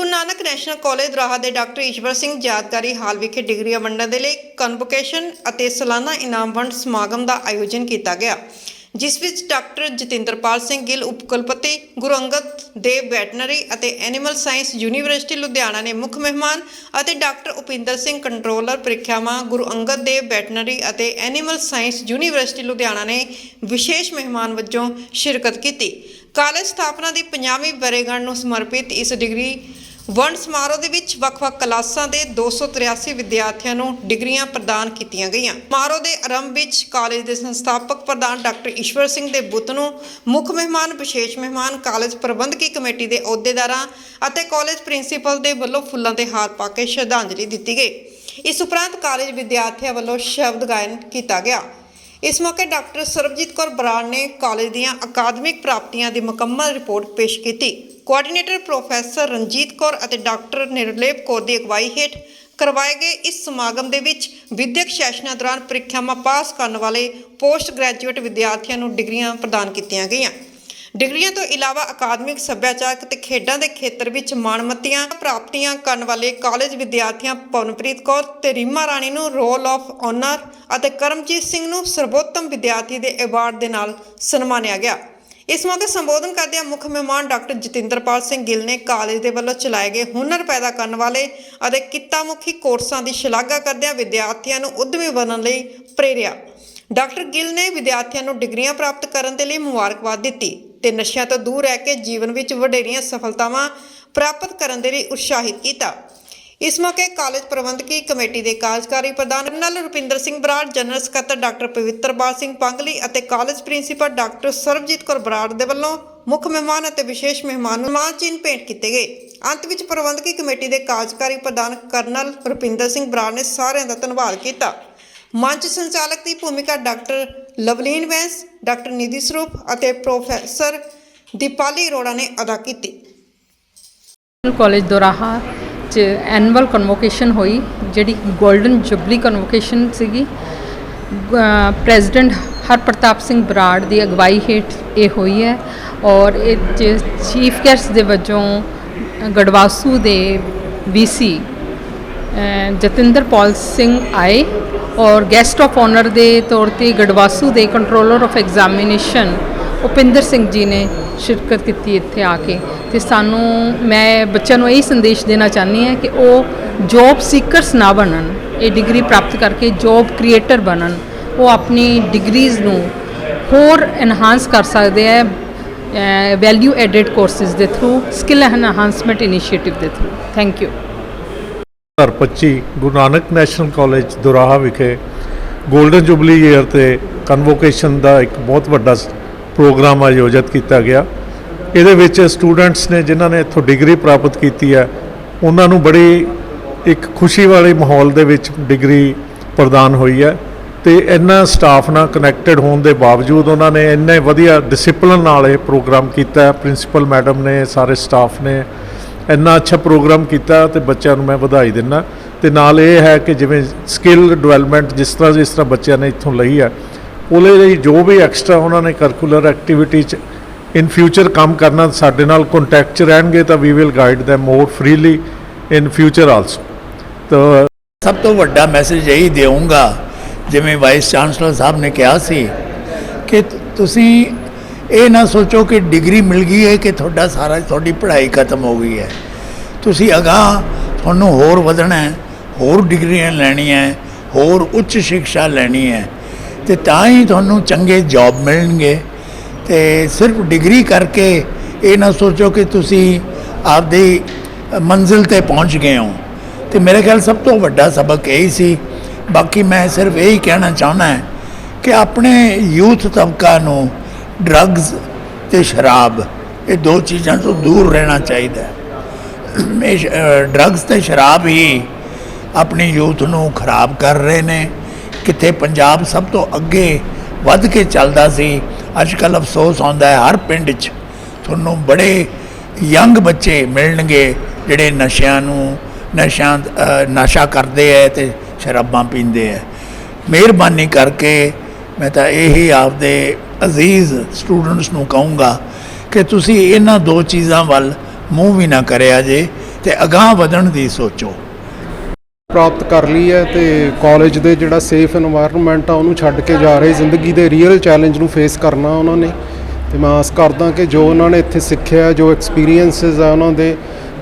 ਗੁਰੂ Nanak national college ਰਾਹਾ ਦੇ doctor ਈਸ਼ਵਰ ਸਿੰਘ ਯਾਦਗਾਰੀ ਹਾਲ ਵਿਖੇ ਡਿਗਰੀਆਂ ਵੰਡਣ ਦੇ ਲਈ ਕਨਵੋਕੇਸ਼ਨ ਅਤੇ ਸਾਲਾਨਾ ਇਨਾਮ ਵੰਡ ਸਮਾਗਮ ਦਾ ਆਯੋਜਨ ਕੀਤਾ ਗਿਆ, ਜਿਸ ਵਿੱਚ ਡਾਕਟਰ ਜਤਿੰਦਰਪਾਲ ਸਿੰਘ ਗਿੱਲ ਉਪ ਕੁਲਪਤੀ ਗੁਰੂ ਅੰਗਦ ਦੇਵ ਵੈਟਨਰੀ ਅਤੇ ਐਨੀਮਲ ਸਾਇੰਸ ਯੂਨੀਵਰਸਿਟੀ ਲੁਧਿਆਣਾ ਨੇ ਮੁੱਖ ਮਹਿਮਾਨ ਅਤੇ ਡਾਕਟਰ ਉਪਿੰਦਰ ਸਿੰਘ ਕੰਟਰੋਲਰ ਪ੍ਰੀਖਿਆਵਾਂ, ਗੁਰੂ ਅੰਗਦ ਦੇਵ ਵੈਟਨਰੀ ਅਤੇ ਐਨੀਮਲ ਸਾਇੰਸ ਯੂਨੀਵਰਸਿਟੀ ਲੁਧਿਆਣਾ ਨੇ ਵਿਸ਼ੇਸ਼ ਮਹਿਮਾਨ ਵਜੋਂ ਸ਼ਿਰਕਤ ਕੀਤੀ। ਕਾਲਜ ਸਥਾਪਨਾ ਦੀ 50ਵੀਂ ਵਰ੍ਹੇਗੰਢ ਨੂੰ ਸਮਰਪਿਤ ਇਸ ਡਿਗਰੀ ਵੰਡ ਸਮਾਰੋਹ ਦੇ ਵਿੱਚ ਵੱਖ-ਵੱਖ ਕਲਾਸਾਂ ਦੇ 283 ਵਿਦਿਆਰਥੀਆਂ ਨੂੰ ਡਿਗਰੀਆਂ ਪ੍ਰਦਾਨ ਕੀਤੀਆਂ ਗਈਆਂ। ਸਮਾਰੋਹ ਦੇ ਆਰੰਭ ਵਿੱਚ ਕਾਲਜ ਦੇ ਸੰਸਥਾਪਕ ਪ੍ਰਧਾਨ ਡਾਕਟਰ ਈਸ਼ਵਰ ਸਿੰਘ ਦੇ ਬੁੱਤ ਨੂੰ ਮੁੱਖ ਮਹਿਮਾਨ, ਵਿਸ਼ੇਸ਼ ਮਹਿਮਾਨ, ਕਾਲਜ ਪ੍ਰਬੰਧਕੀ ਕਮੇਟੀ ਦੇ ਅਹੁਦੇਦਾਰਾਂ ਅਤੇ ਕਾਲਜ ਪ੍ਰਿੰਸੀਪਲ ਦੇ ਵੱਲੋਂ ਫੁੱਲਾਂ ਦੇ ਹਾਰ ਪਾ ਕੇ ਸ਼ਰਧਾਂਜਲੀ ਦਿੱਤੀ ਗਈ। ਇਸ ਉਪਰੰਤ ਕਾਲਜ ਵਿਦਿਆਰਥੀਆਂ ਵੱਲੋਂ ਸ਼ਬਦ ਗਾਇਨ ਕੀਤਾ ਗਿਆ। ਇਸ ਮੌਕੇ ਡਾਕਟਰ ਸਰਬਜੀਤ ਕੌਰ ਬਰਾੜ ਨੇ ਕਾਲਜ ਦੀਆਂ ਅਕਾਦਮਿਕ ਪ੍ਰਾਪਤੀਆਂ ਦੀ ਮੁਕੰਮਲ ਰਿਪੋਰਟ ਪੇਸ਼ ਕੀਤੀ। ਕੋਆਰਡੀਨੇਟਰ ਪ੍ਰੋਫੈਸਰ ਰਣਜੀਤ ਕੌਰ ਅਤੇ ਡਾਕਟਰ ਨਿਰਲੇਪ ਕੌਰ ਦੀ ਅਗਵਾਈ ਹੇਠ ਕਰਵਾਏ ਗਏ ਇਸ ਸਮਾਗਮ ਦੇ ਵਿੱਚ ਵਿਦਿਅਕ ਸੈਸ਼ਨਾਂ ਦੌਰਾਨ ਪ੍ਰੀਖਿਆਵਾਂ ਪਾਸ ਕਰਨ ਵਾਲੇ ਪੋਸਟ ਗ੍ਰੈਜੂਏਟ ਵਿਦਿਆਰਥੀਆਂ ਨੂੰ ਡਿਗਰੀਆਂ ਪ੍ਰਦਾਨ ਕੀਤੀਆਂ ਗਈਆਂ। ਡਿਗਰੀਆਂ ਤੋਂ ਇਲਾਵਾ ਅਕਾਦਮਿਕ ਸੱਭਿਆਚਾਰਕ ਤੇ ਖੇਡਾਂ ਦੇ ਖੇਤਰ ਵਿੱਚ ਮਾਣਮੱਤੀਆਂ ਪ੍ਰਾਪਤੀਆਂ ਕਰਨ ਵਾਲੇ ਕਾਲਜ ਵਿਦਿਆਰਥੀਆਂ ਪਵਨਪ੍ਰੀਤ ਕੌਰ ਤੇ ਰੀਮਾ ਰਾਣੀ ਨੂੰ ਰੋਲ ਆਫ ਆਨਰ ਅਤੇ ਕਰਮਜੀਤ ਸਿੰਘ ਨੂੰ ਸਰਵੋਤਮ ਵਿਦਿਆਰਥੀ ਦੇ ਅਵਾਰਡ ਦੇ ਨਾਲ ਸਨਮਾਨਿਆ ਗਿਆ। ਇਸ ਮੌਕੇ ਸੰਬੋਧਨ ਕਰਦਿਆਂ ਮੁੱਖ ਮਹਿਮਾਨ ਡਾਕਟਰ ਜਤਿੰਦਰਪਾਲ ਸਿੰਘ ਗਿੱਲ ਨੇ ਕਾਲਜ ਦੇ ਵੱਲੋਂ ਚਲਾਏ ਗਏ ਹੁਨਰ ਪੈਦਾ ਕਰਨ ਵਾਲੇ ਅਤੇ ਕਿੱਤਾਮੁਖੀ ਕੋਰਸਾਂ ਦੀ ਸ਼ਲਾਘਾ ਕਰਦਿਆਂ ਵਿਦਿਆਰਥੀਆਂ ਨੂੰ ਉਦਮੀ ਬਣਨ ਲਈ ਪ੍ਰੇਰਿਆ। ਡਾਕਟਰ ਗਿੱਲ ਨੇ ਵਿਦਿਆਰਥੀਆਂ ਨੂੰ ਡਿਗਰੀਆਂ ਪ੍ਰਾਪਤ ਕਰਨ ਦੇ ਲਈ ਮੁਬਾਰਕਬਾਦ ਦਿੱਤੀ। ਤੇ ਨਸ਼ਿਆਂ ਤੋਂ ਦੂਰ ਰਹਿ ਕੇ ਜੀਵਨ ਵਿੱਚ ਵਡੇਰੀਆਂ ਸਫਲਤਾਵਾਂ ਪ੍ਰਾਪਤ ਕਰਨ ਦੇ ਲਈ ਉਤਸ਼ਾਹਿਤ ਕੀਤਾ। ਇਸ ਮੌਕੇ ਕਾਲਜ ਪ੍ਰਬੰਧਕੀ ਕਮੇਟੀ ਦੇ ਕਾਰਜਕਾਰੀ ਪ੍ਰਧਾਨ ਕਰਨਲ ਰੁਪਿੰਦਰ ਸਿੰਘ ਬਰਾੜ, ਜਨਰਲ ਸਕੱਤਰ ਡਾਕਟਰ ਪਵਿੱਤਰਪਾਲ ਸਿੰਘ ਪੰਗਲੀ ਅਤੇ college principal doctor Sarabjit Kaur Brar ਦੇ ਵੱਲੋਂ ਮੁੱਖ ਮਹਿਮਾਨ ਅਤੇ ਵਿਸ਼ੇਸ਼ ਮਹਿਮਾਨ ਨੂੰ ਮਾਨ ਚਿੰਨ੍ਹ ਭੇਂਟ ਕੀਤੇ ਗਏ। ਅੰਤ ਵਿੱਚ ਪ੍ਰਬੰਧਕੀ ਕਮੇਟੀ ਦੇ ਕਾਰਜਕਾਰੀ ਪ੍ਰਧਾਨ ਕਰਨਲ ਰੁਪਿੰਦਰ ਸਿੰਘ ਬਰਾੜ ਨੇ ਸਾਰਿਆਂ ਦਾ ਧੰਨਵਾਦ ਕੀਤਾ। ਮੰਚ ਸੰਚਾਲਕ ਦੀ ਭੂਮਿਕਾ ਡਾਕਟਰ ਲਵਲੀਨ ਵੈਂਸ, ਡਾਕਟਰ ਨਿਧੀ ਸਰੂਪ ਅਤੇ ਪ੍ਰੋਫੈਸਰ ਦੀਪਾਲੀ ਅਰੋੜਾ ਨੇ ਅਦਾ ਕੀਤੀ। ਕਾਲਜ ਦੋਰਾਹਾ ਚ ਐਨੂਅਲ ਕਨਵੋਕੇਸ਼ਨ ਹੋਈ, ਜਿਹੜੀ 골ਡਨ ਜੁਬਲੀ ਕਨਵੋਕੇਸ਼ਨ ਸੀਗੀ ਪ੍ਰੈਜ਼ੀਡੈਂਟ ਹਰਪ੍ਰਤਾਪ ਸਿੰਘ ਬਰਾੜ ਦੀ ਅਗਵਾਈ ਹੇਠ ਇਹ ਹੋਈ ਹੈ ਔਰ ਇਹ 'ਚ ਚੀਫ ਗੈਸਟ ਦੇ ਵਜੋਂ ਗੜਵਾਸੂ ਦੇ ਵੀਸੀ ਜਤਿੰਦਰ ਪਾਲ ਸਿੰਘ ਆਏ। ਔਰ ਗੈਸਟ ਆਫ ਆਨਰ ਦੇ ਤੌਰ ਤੇ ਗੜਵਾਸੂ ਦੇ controller of examination Upinder Singh ji ਨੇ ਸ਼ਿਰਕਤ ਕੀਤੀ ਇੱਥੇ ਆ ਕੇ। ਤੇ ਸਾਨੂੰ, ਮੈਂ ਬੱਚਿਆਂ ਨੂੰ ਇਹੀ ਸੰਦੇਸ਼ ਦੇਣਾ ਚਾਹੁੰਦੀ ਹਾਂ ਕਿ ਉਹ ਜੌਬ ਸੀਕਰਸ ਨਾ ਬਣਨ, ਇਹ ਡਿਗਰੀ ਪ੍ਰਾਪਤ ਕਰਕੇ ਜੌਬ ਕ੍ਰੀਏਟਰ ਬਣਨ। ਉਹ ਆਪਣੀ ਡਿਗਰੀਜ਼ ਨੂੰ ਹੋਰ ਐਨਹਾਂਸ ਕਰ ਸਕਦੇ ਹੈ ਵੈਲਿਊ ਐਡਡ ਕੋਰਸਿਸ ਦੇ ਥਰੂ ਸਕਿੱਲ ਐਨਹਾਂਸਮੈਂਟ ਇਨੀਸ਼ੀਏਟਿਵ ਦੇ through thank you 2025 Guru Nanak national college Doraha ਵਿਖੇ 골ਡਨ ਜੁਬਲੀ ਈਅਰ ਤੇ ਕਨਵੋਕੇਸ਼ਨ ਦਾ ਇੱਕ ਬਹੁਤ ਵੱਡਾ ਪ੍ਰੋਗਰਾਮ ਆਯੋਜਿਤ ਕੀਤਾ ਗਿਆ। ਇਹਦੇ ਵਿੱਚ ਸਟੂਡੈਂਟਸ ਨੇ ਜਿਨ੍ਹਾਂ ਨੇ ਇੱਥੋਂ ਡਿਗਰੀ ਪ੍ਰਾਪਤ ਕੀਤੀ ਹੈ, ਉਹਨਾਂ ਨੂੰ ਬੜੀ ਇੱਕ ਖੁਸ਼ੀ ਵਾਲੇ ਮਾਹੌਲ ਦੇ ਵਿੱਚ ਡਿਗਰੀ ਪ੍ਰਦਾਨ ਹੋਈ ਹੈ ਤੇ ਇੰਨਾ ਸਟਾਫ ਨਾਲ ਕਨੈਕਟਡ ਹੋਣ ਦੇ ਬਾਵਜੂਦ ਉਹਨਾਂ ਨੇ ਇੰਨੇ ਵਧੀਆ ਡਿਸਪਲਿਨ ਨਾਲ ਇਹ ਪ੍ਰੋਗਰਾਮ ਕੀਤਾ ਪ੍ਰਿੰਸੀਪਲ ਮੈਡਮ ਨੇ, ਸਾਰੇ ਸਟਾਫ ਨੇ ਇੰਨਾ ਅੱਛਾ ਪ੍ਰੋਗਰਾਮ ਕੀਤਾ ਤੇ ਬੱਚਿਆਂ ਨੂੰ ਮੈਂ ਵਧਾਈ ਦਿੰਦਾ ਤੇ ਨਾਲ ਇਹ ਹੈ ਕਿ ਜਿਵੇਂ ਸਕਿੱਲ ਡਿਵੈਲਪਮੈਂਟ ਜਿਸ ਤਰ੍ਹਾਂ ਜਿਸ ਤਰ੍ਹਾਂ ਬੱਚਿਆਂ ਨੇ ਇੱਥੋਂ ਲਈ ਆ, ਉਹਦੇ ਲਈ ਜੋ ਵੀ ਐਕਸਟਰਾ ਉਹਨਾਂ ਨੇ ਕਰਕੂਲਰ ਐਕਟੀਵਿਟੀ ਚ ਇਨ ਫਿਊਚਰ ਕੰਮ ਕਰਨਾ, ਸਾਡੇ ਨਾਲ ਕੰਟੈਕਟ ਚ ਰਹਿਣਗੇ ਤਾਂ we will guide them more freely in future also ਤਾਂ ਸਭ ਤੋਂ ਵੱਡਾ ਮੈਸੇਜ ਇਹੀ ਦੇਵਾਂਗਾ ਜਿਵੇਂ ਵਾਈਸ ਚਾਂਸਲਰ ਸਾਹਿਬ ਨੇ ਕਿਹਾ ਸੀ ਕਿ ਤੁਸੀਂ ਇਹ ਨਾ ਸੋਚੋ ਕਿ ਡਿਗਰੀ ਮਿਲ ਗਈ ਹੈ ਕਿ ਤੁਹਾਡਾ ਸਾਰਾ ਤੁਹਾਡੀ ਪੜ੍ਹਾਈ ਖਤਮ ਹੋ ਗਈ ਹੈ। ਤੁਸੀਂ ਅਗਾਂਹ ਤੁਹਾਨੂੰ ਹੋਰ ਵਧਣਾ ਹੈ, ਹੋਰ ਡਿਗਰੀਆਂ ਲੈਣੀਆਂ ਹੈ, ਹੋਰ ਉੱਚ ਸਿੱਖਿਆ ਲੈਣੀ ਹੈ। ਤੇ ਤਾਂ ਹੀ ਤੁਹਾਨੂੰ ਚੰਗੇ ਜੌਬ ਮਿਲਣਗੇ। ਤੇ ਸਿਰਫ ਡਿਗਰੀ ਕਰਕੇ ਇਹ ਨਾ ਸੋਚੋ ਕਿ ਤੁਸੀਂ ਆਪਦੀ ਮੰਜ਼ਿਲ ਤੇ ਪਹੁੰਚ ਗਏ ਹੋ। ਤੇ ਮੇਰੇ ਖਿਆਲ ਸਭ ਤੋਂ ਵੱਡਾ ਸਬਕ ਇਹ ਸੀ। ਬਾਕੀ ਮੈਂ ਸਿਰਫ ਇਹੀ ਕਹਿਣਾ ਚਾਹੁੰਦਾ ਹੈ ਕਿ ਆਪਣੇ ਯੂਥ ਤਬਕਾ ਨੂੰ ਡਰੱਗਸ ਤੇ ਸ਼ਰਾਬ, ਇਹ ਦੋ ਚੀਜ਼ਾਂ ਤੋਂ ਦੂਰ ਰਹਿਣਾ ਚਾਹੀਦਾ ਹੈ। ਇਹ ਡਰੱਗਸ ਤੇ ਸ਼ਰਾਬ ਹੀ ਆਪਣੀ ਯੂਥ ਨੂੰ ਖਰਾਬ ਕਰ ਰਹੇ ਨੇ। ਕਿਤੇ ਪੰਜਾਬ ਸਭ ਤੋਂ ਅੱਗੇ ਵੱਧ ਕੇ ਚੱਲਦਾ ਸੀ। ਅੱਜ ਕੱਲ੍ਹ ਅਫਸੋਸ ਆਉਂਦਾ ਹੈ, ਹਰ ਪਿੰਡ 'ਚ ਤੁਹਾਨੂੰ ਬੜੇ ਯੰਗ ਬੱਚੇ ਮਿਲਣਗੇ ਜਿਹੜੇ ਨਸ਼ਿਆਂ ਨੂੰ, ਨਸ਼ਿਆਂ ਨਸ਼ਾ ਕਰਦੇ ਐ ਤੇ ਸ਼ਰਾਬਾਂ ਪੀਂਦੇ ਐ ਮਿਹਰਬਾਨੀ ਕਰਕੇ ਮੈਂ ਤਾਂ ਇਹੀ ਆਪਦੇ ਅਜ਼ੀਜ਼ ਸਟੂਡੈਂਟਸ ਨੂੰ ਕਹੂੰਗਾ ਕਿ ਤੁਸੀਂ ਇਹਨਾਂ ਦੋ ਚੀਜ਼ਾਂ ਵੱਲ ਮੂੰਹ ਵੀ ਨਾ ਕਰਿਆ ਜੇ ਤੇ ਅਗਾਹ ਵਧਣ ਦੀ ਸੋਚੋ। ਪ੍ਰਾਪਤ ਕਰ ਲਈ ਹੈ ਤੇ ਕਾਲਜ ਦੇ ਜਿਹੜਾ ਸੇਫ এনवायरमेंट ਆ, ਉਹਨੂੰ ਛੱਡ ਕੇ ਜਾ ਰਹੇ, ਜ਼ਿੰਦਗੀ ਦੇ ਰੀਅਲ ਚੈਲੰਜ ਨੂੰ ਫੇਸ ਕਰਨਾ ਉਹਨਾਂ ਨੇ। ਤੇ ਮੈਂ ਆਸ ਕਰਦਾ ਕਿ ਜੋ ਉਹਨਾਂ ਨੇ ਇੱਥੇ ਸਿੱਖਿਆ, ਜੋ ਐਕਸਪੀਰੀਐਂਸਸ ਆ ਉਹਨਾਂ ਦੇ,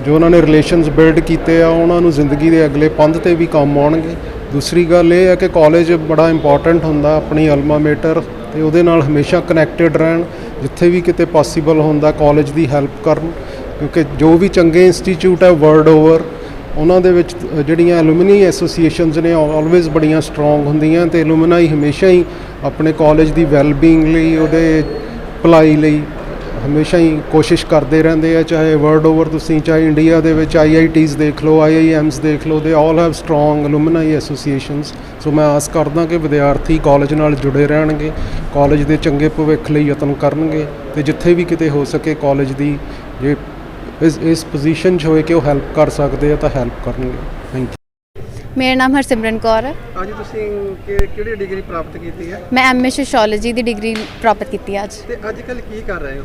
ਜੋ ਉਹਨਾਂ ਨੇ ਰਿਲੇਸ਼ਨਸ ਬਿਲਡ ਕੀਤੇ ਆ, ਉਹਨਾਂ ਨੂੰ ਜ਼ਿੰਦਗੀ ਦੇ ਅਗਲੇ ਪੰਧ ਤੇ ਵੀ ਕੰਮ ਆਉਣਗੇ। ਦੂਸਰੀ ਗੱਲ ਇਹ ਹੈ ਕਿ ਕਾਲਜ ਬੜਾ ਇੰਪੋਰਟੈਂਟ ਹੁੰਦਾ, ਆਪਣੀ ਅਲਮਾ ਮੇਟਰ ਤੇ ਉਹਦੇ ਨਾਲ ਹਮੇਸ਼ਾ ਕਨੈਕਟਡ ਰਹਿਣ, ਜਿੱਥੇ ਵੀ ਕਿਤੇ ਪੋਸੀਬਲ ਹੁੰਦਾ ਕਾਲਜ ਦੀ ਹੈਲਪ ਕਰਨ, ਕਿਉਂਕਿ ਜੋ ਵੀ ਚੰਗੇ ਇੰਸਟੀਚਿਊਟ ਹੈ ਵਰਲਡ ਓਵਰ ਉਹਨਾਂ ਦੇ ਵਿੱਚ ਜਿਹੜੀਆਂ ਐਲੂਮਨੀ ਐਸੋਸੀਏਸ਼ਨਸ ਨੇ ਆਲਵੇਜ਼ ਬੜੀਆਂ ਸਟਰੋਂਗ ਹੁੰਦੀਆਂ ਤੇ ਐਲੂਮਨਾਈ ਹਮੇਸ਼ਾ ਹੀ ਆਪਣੇ ਕਾਲਜ ਦੀ ਵੈਲਬੀਇੰਗ ਲਈ, ਉਹਦੇ ਭਲਾਈ ਲਈ ਹਮੇਸ਼ਾ ਹੀ ਕੋਸ਼ਿਸ਼ ਕਰਦੇ ਰਹਿੰਦੇ ਆ ਚਾਹੇ ਵਰਲਡ ਓਵਰ ਤੁਸੀਂ ਚਾਹੇ ਇੰਡੀਆ ਦੇ ਵਿੱਚ ਆਈਆਈਟੀਜ਼ ਦੇਖ ਲਓ ਆਈਆਈਐਮਸ ਦੇਖ ਲਓ they all have strong alumni associations so ਮੈਂ ਆਸ ਕਰਦਾ ਕਿ ਵਿਦਿਆਰਥੀ ਕਾਲਜ ਨਾਲ ਜੁੜੇ ਰਹਿਣਗੇ ਕਾਲਜ ਦੇ ਚੰਗੇ ਭਵਿੱਖ ਲਈ ਯਤਨ ਕਰਨਗੇ ਤੇ ਜਿੱਥੇ ਵੀ ਕਿਤੇ ਹੋ ਸਕੇ ਕਾਲਜ ਦੀ ਜੇ ਇਸ ਇਸ ਪੋਜੀਸ਼ਨ 'ਚ ਹੋਏ ਕਿ ਉਹ ਹੈਲਪ ਕਰ ਸਕਦੇ ਆ ਤਾਂ ਹੈਲਪ ਕਰਨਗੇ। ਥੈਂਕ ਯੂ ਮੇਰਾ ਨਾਮ ਹਰਸਿਮਰਨ ਕੌਰ ਹੈ। ਅੱਜ ਤੁਸੀਂ ਕਿਹੜੀ ਡਿਗਰੀ ਪ੍ਰਾਪਤ ਕੀਤੀ ਹੈ? ਮੈਂ ਐਮਏ ਸੋਸ਼ੀਓਲੋਜੀ ਦੀ ਡਿਗਰੀ ਪ੍ਰਾਪਤ ਕੀਤੀ ਹੈ ਅੱਜ। ਤੇ ਅੱਜ ਕੱਲ ਕੀ ਕਰ ਰਹੇ ਹੋ?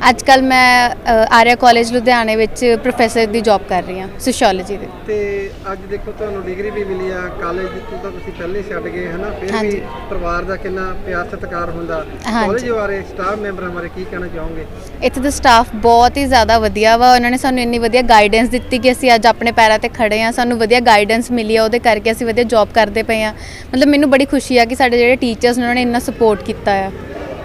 ਅੱਜ ਕੱਲ ਮੈਂ ਅ, ਆਰਿਆ ਕਾਲਜ ਲੁਧਿਆਣੇ ਵਿੱਚ ਪ੍ਰੋਫੈਸਰ ਦੀ ਜੌਬ ਕਰ ਰਹੀ ਹਾਂ ਸੋਸ਼ੀਓਲੋਜੀ ਦੇ। ਤੇ ਅੱਜ ਦੇਖੋ ਤੁਹਾਨੂੰ ਡਿਗਰੀ ਵੀ ਮਿਲੀ ਆ ਕਾਲਜ ਤੋਂ ਤਾਂ ਤੁਸੀਂ ਪਹਿਲੇ ਛੱਡ ਗਏ ਹਨਾ? ਫਿਰ ਵੀ ਹਾਂਜੀ। ਪਰਿਵਾਰ ਦਾ ਕਿੰਨਾ ਪਿਆਰ ਸਤਿਕਾਰ ਹੁੰਦਾ। ਹਾਂਜੀ। ਕਾਲਜ ਬਾਰੇ ਸਟਾਫ ਮੈਂਬਰਾਂ ਬਾਰੇ ਕੀ ਕਹਿਣਾ ਚਾਹੋਗੇ? ਇੱਥੇ ਦਾ ਸਟਾਫ ਬਹੁਤ ਹੀ ਜ਼ਿਆਦਾ ਵਧੀਆ ਵਾ ਉਹਨਾਂ ਨੇ ਸਾਨੂੰ ਇੰਨੀ ਵਧੀਆ ਗਾਈਡੈਂਸ ਦਿੱਤੀ ਕਿ ਅਸੀਂ ਅੱਜ ਆਪਣੇ ਪੈਰਾਂ ਤੇ ਖੜੇ ਆ ਸਾਨੂੰ ਵਧੀਆ ਗਾਈਡੈਂਸ ਮਿਲੀ ਆ ਉਹਦੇ ਕਰਕੇ ਅਸੀਂ ਵਧੀਆ ਜੌਬ ਕਰਦੇ ਪਏ ਆ ਮਤਲਬ ਮੈਨੂੰ ਬੜੀ ਖੁਸ਼ੀ ਆ ਕਿ ਸਾਡੇ ਜਿਹੜੇ ਟੀਚਰਸ ਨੇ ਉਹਨਾਂ ਨੇ ਇੰਨਾ ਸਪੋਰਟ ਕੀਤਾ ਆ।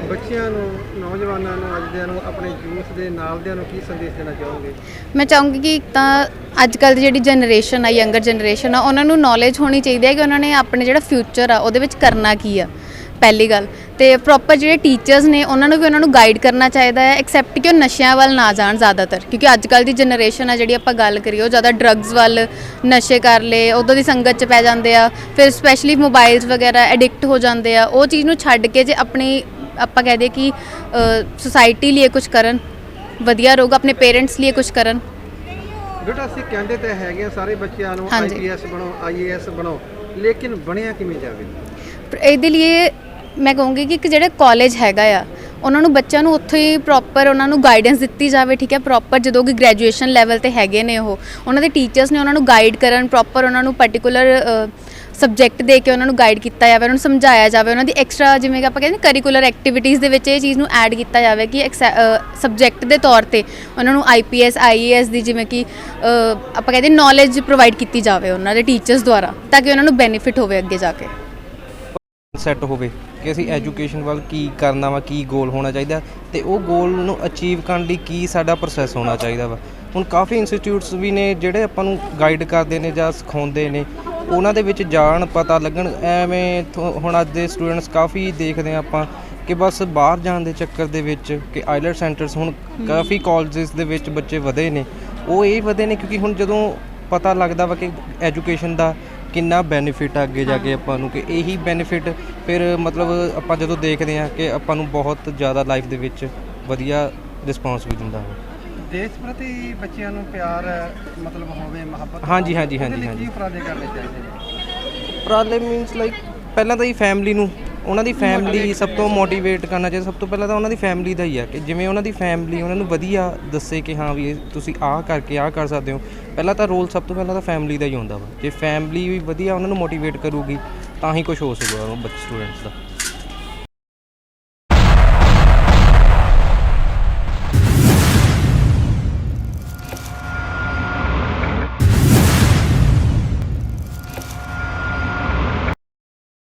ਬੱਚਿਆਂ ਨੂੰ ਨੌਜਵਾਨਾਂ ਨੂੰ, ਅੱਜ ਦਿਆਂ ਨੂੰ ਆਪਣੇ ਯੂਥ ਦੇ ਨਾਲ ਦਿਆਂ ਨੂੰ ਕੀ ਸੰਦੇਸ਼ ਦੇਣਾ ਚਾਹੋਗੇ? ਮੈਂ ਚਾਹੂੰਗੀ ਕਿ ਇੱਕ ਤਾਂ ਅੱਜ ਕੱਲ੍ਹ ਦੀ ਜਿਹੜੀ ਜਨਰੇਸ਼ਨ ਆ ਯੰਗਰ ਜਨਰੇਸ਼ਨ ਆ, ਉਹਨਾਂ ਨੂੰ ਨੌਲੇਜ ਹੋਣੀ ਚਾਹੀਦੀ ਹੈ ਕਿ ਉਹਨਾਂ ਨੇ ਆਪਣੇ ਜਿਹੜਾ ਫਿਊਚਰ ਆ, ਉਹਦੇ ਵਿੱਚ ਕਰਨਾ ਕੀ ਆ। ਪਹਿਲੀ ਗੱਲ। ਤੇ ਪ੍ਰੋਪਰ ਜਿਹੜੇ ਟੀਚਰਸ ਨੇ, ਉਹਨਾਂ ਨੂੰ ਵੀ ਉਹਨਾਂ ਨੂੰ ਗਾਈਡ ਕਰਨਾ ਚਾਹੀਦਾ ਹੈ ਐਕਸੈਪਟ ਕਿ ਉਹ ਨਸ਼ਿਆਂ ਵੱਲ ਨਾ ਜਾਣ ਜ਼ਿਆਦਾਤਰ। ਕਿਉਂਕਿ ਅੱਜ ਕੱਲ੍ਹ ਦੀ ਜਨਰੇਸ਼ਨ ਆ, ਜਿਹੜੀ ਆਪਾਂ ਗੱਲ ਕਰੀਏ, ਉਹ ਜ਼ਿਆਦਾ ਡਰੱਗਸ ਵੱਲ ਨਸ਼ੇ ਕਰ ਲਏ, ਉਦੋਂ ਦੀ ਸੰਗਤ 'ਚ ਪੈ ਜਾਂਦੇ ਆ, ਫਿਰ ਸਪੈਸ਼ਲੀ ਮੋਬਾਈਲਸ ਵਗੈਰਾ ਐਡਿਕਟ ਹੋ ਜਾਂਦੇ ਆ, ਉਹ ਚੀਜ਼ ਨੂੰ ਛੱਡ ਕੇ ਜੇ ਆਪਣੀ ਆਪਾਂ ਕਹਿ ਦਈਏ ਕਿ ਸੁਸਾਇਟੀ ਲਈ ਕੁਝ ਕਰਨ ਵਧੀਆ ਰਹੂਗਾ ਆਪਣੇ ਪੇਰੈਂਟਸ ਲਈ ਕੁਝ ਕਰਨ। ਬੇਟਾ ਅਸੀਂ ਕਹਿੰਦੇ ਤਾਂ ਹੈਗੇ ਆ ਸਾਰੇ ਬੱਚਿਆਂ ਨੂੰ। ਆਈਪੀਐਸ ਬਣੋ ਆਈਏਐਸ ਬਣੋ ਲੇਕਿਨ ਬਣਿਆ ਕਿਵੇਂ ਜਾਵੇ? ਪਰ ਇਹਦੇ ਲਈ ਮੈਂ ਕਹੂੰਗੀ ਕਿ ਇੱਕ ਜਿਹੜੇ ਕਾਲਜ ਹੈਗਾ ਆ ਉਹਨਾਂ ਨੂੰ ਬੱਚਿਆਂ ਨੂੰ ਉੱਥੇ ਹੀ ਪ੍ਰੋਪਰ ਉਹਨਾਂ ਨੂੰ ਗਾਈਡੈਂਸ ਦਿੱਤੀ ਜਾਵੇ ਠੀਕ ਹੈ? ਪ੍ਰੋਪਰ ਜਦੋਂ ਕਿ ਗ੍ਰੈਜੂਏਸ਼ਨ ਲੈਵਲ ਤੇ ਹੈਗੇ ਨੇ ਉਹ ਉਹਨਾਂ ਦੇ ਟੀਚਰਸ ਨੇ ਉਹਨਾਂ ਨੂੰ ਗਾਈਡ ਕਰਨ ਪ੍ਰੋਪਰ ਉਹਨਾਂ ਨੂੰ ਪਾਰਟਿਕੂਲਰ ਸਬਜੈਕਟ ਦੇ ਕੇ ਉਹਨਾਂ ਨੂੰ ਗਾਈਡ ਕੀਤਾ ਜਾਵੇ, ਉਹਨਾਂ ਨੂੰ ਸਮਝਾਇਆ ਜਾਵੇ, ਉਹਨਾਂ ਦੀ ਐਕਸਟਰਾ ਜਿਵੇਂ ਕਿ ਆਪਾਂ ਕਹਿੰਦੇ ਕਰਿਕੂਲਰ ਐਕਟੀਵਿਟੀਜ਼ ਦੇ ਵਿੱਚ ਇਹ ਚੀਜ਼ ਨੂੰ ਐਡ ਕੀਤਾ ਜਾਵੇ ਕਿ ਸਬਜੈਕਟ ਦੇ ਤੌਰ ਤੇ ਉਹਨਾਂ ਨੂੰ ਆਈਪੀਐਸ ਆਈਏਐਸ ਦੀ ਜਿਵੇਂ ਕਿ ਆਪਾਂ ਕਹਿੰਦੇ ਨੌਲੇਜ ਪ੍ਰੋਵਾਈਡ ਕੀਤੀ ਜਾਵੇ ਉਹਨਾਂ ਦੇ ਟੀਚਰਸ ਦੁਆਰਾ, ਤਾਂ ਕਿ ਉਹਨਾਂ ਨੂੰ ਬੈਨੀਫਿਟ ਹੋਵੇ ਅੱਗੇ ਜਾ ਕੇ। ਸੈੱਟ ਹੋਵੇ ਕਿ ਅਸੀਂ ਐਜੂਕੇਸ਼ਨ ਵੱਲ ਕੀ ਕਰਨਾ ਵਾ, ਕੀ ਗੋਲ ਹੋਣਾ ਚਾਹੀਦਾ ਤੇ ਉਹ ਗੋਲ ਨੂੰ ਅਚੀਵ ਕਰਨ ਲਈ ਕੀ ਸਾਡਾ ਪ੍ਰੋਸੈਸ ਹੋਣਾ ਚਾਹੀਦਾ ਵਾ। ਹੁਣ ਕਾਫੀ ਇੰਸਟੀਚਿਊਟਸ ਵੀ ਨੇ ਜਿਹੜੇ ਆਪਾਂ ਨੂੰ ਗਾਈਡ ਕਰਦੇ ਨੇ ਜਾਂ ਸਿਖਾਉਂਦੇ ਨੇ ਉਹਨਾਂ ਦੇ ਵਿੱਚ ਜਾਣ ਪਤਾ ਲੱਗਣ ਐਵੇਂ ਹੁਣ ਅੱਜ ਦੇ ਸਟੂਡੈਂਟਸ ਕਾਫੀ ਦੇਖਦੇ ਆ ਆਪਾਂ ਕਿ ਬਸ ਬਾਹਰ ਜਾਣ ਦੇ ਚੱਕਰ ਦੇ ਵਿੱਚ ਕਿ ਆਈਲੈਟ ਸੈਂਟਰਸ ਹੁਣ ਕਾਫੀ ਕਾਲਜਸ ਦੇ ਵਿੱਚ ਬੱਚੇ ਵਧੇ ਨੇ। ਉਹ ਇਹ ਵਧੇ ਨੇ ਕਿਉਂਕਿ ਹੁਣ ਜਦੋਂ ਪਤਾ ਲੱਗਦਾ ਵਾ ਕਿ ਐਜੂਕੇਸ਼ਨ ਦਾ ਕਿੰਨਾ ਬੈਨੀਫਿਟ ਆ ਅੱਗੇ ਜਾ ਕੇ ਆਪਾਂ ਨੂੰ ਕਿ ਇਹੀ ਬੈਨੀਫਿਟ ਫਿਰ ਮਤਲਬ ਆਪਾਂ ਜਦੋਂ ਦੇਖਦੇ ਹਾਂ ਕਿ ਆਪਾਂ ਨੂੰ ਬਹੁਤ ਜ਼ਿਆਦਾ ਲਾਈਫ ਦੇ ਵਿੱਚ ਵਧੀਆ ਰਿਸਪੌਂਸ ਵੀ ਦਿੰਦਾ ਵਾ। ਦੇਸ਼ ਪ੍ਰਤੀ ਬੱਚਿਆਂ ਨੂੰ ਪਿਆਰ ਮਤਲਬ ਹੋਵੇ ਮੁਹੱਬਤ ਹਾਂਜੀ, ਹਾਂਜੀ, ਹਾਂਜੀ, ਹਾਂਜੀ। ਕੀ ਉਪਰਾਲੇ ਕਰਨੇ ਚਾਹੀਦੇ ਨੇ? ਉਪਰਾਲੇ ਮੀਨਸ ਲਾਈਕ ਪਹਿਲਾਂ ਤਾਂ ਹੀ ਫੈਮਿਲੀ ਨੂੰ ਉਹਨਾਂ ਦੀ ਫੈਮਿਲੀ ਸਭ ਤੋਂ ਮੋਟੀਵੇਟ ਕਰਨਾ ਚਾਹੀਦਾ ਸਭ ਤੋਂ ਪਹਿਲਾਂ ਤਾਂ ਉਹਨਾਂ ਦੀ ਫੈਮਿਲੀ ਦਾ ਹੀ ਆ ਕਿ ਜਿਵੇਂ ਉਹਨਾਂ ਦੀ ਫੈਮਿਲੀ ਉਹਨਾਂ ਨੂੰ ਵਧੀਆ ਦੱਸੇ ਕਿ ਹਾਂ ਵੀ ਤੁਸੀਂ ਆਹ ਕਰਕੇ ਆਹ ਕਰ ਸਕਦੇ ਹੋ। ਪਹਿਲਾਂ ਤਾਂ ਰੋਲ ਸਭ ਤੋਂ ਪਹਿਲਾਂ ਤਾਂ ਫੈਮਿਲੀ ਦਾ ਹੀ ਹੁੰਦਾ ਵਾ। ਜੇ ਫੈਮਿਲੀ ਵੀ ਵਧੀਆ ਉਹਨਾਂ ਨੂੰ ਮੋਟੀਵੇਟ ਕਰੂਗੀ ਤਾਂ ਹੀ ਕੁਝ ਹੋ ਸਕੂਗਾ ਉਹ ਬੱਚੇ ਸਟੂਡੈਂਟਸ ਦਾ।